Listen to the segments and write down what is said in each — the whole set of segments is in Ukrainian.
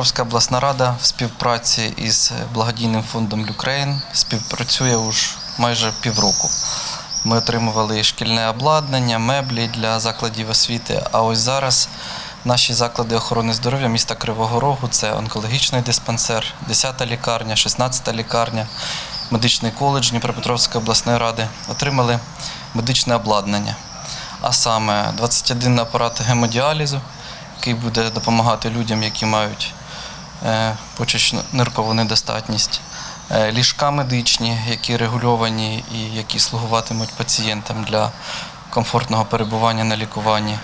Дніпропетровська обласна рада в співпраці із благодійним фондом Люкрейн співпрацює уже майже півроку. Ми отримували шкільне обладнання, меблі для закладів освіти. А ось зараз наші заклади охорони здоров'я міста Кривого Рогу це онкологічний диспансер, 10-та лікарня, 16-та лікарня, медичний коледж Дніпропетровської обласної ради отримали медичне обладнання. А саме 21 апарат гемодіалізу, який буде допомагати людям, які мають почечно-ниркову недостатність, е, ліжка медичні, які регульовані і які слугуватимуть пацієнтам для комфортного перебування на лікуванні.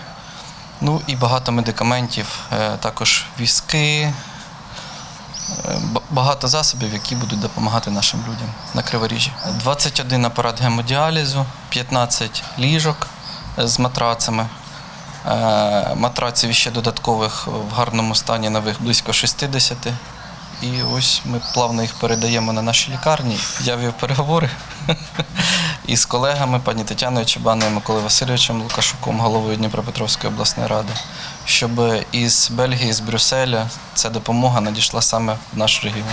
Ну і багато медикаментів, е, також візки, е, багато засобів, які будуть допомагати нашим людям на Криворіжжі. 21 апарат гемодіалізу, 15 ліжок е, з матрацами. Е, Матраців ще додаткових в гарному стані нових близько 60. І ось ми плавно їх передаємо на наші лікарні. Я вів переговори із колегами, пані Тетяною Чебаною, Миколою Васильовичем Лукашуком, головою Дніпропетровської обласної ради, щоб із Бельгії, з Брюсселя ця допомога надійшла саме в наш регіон.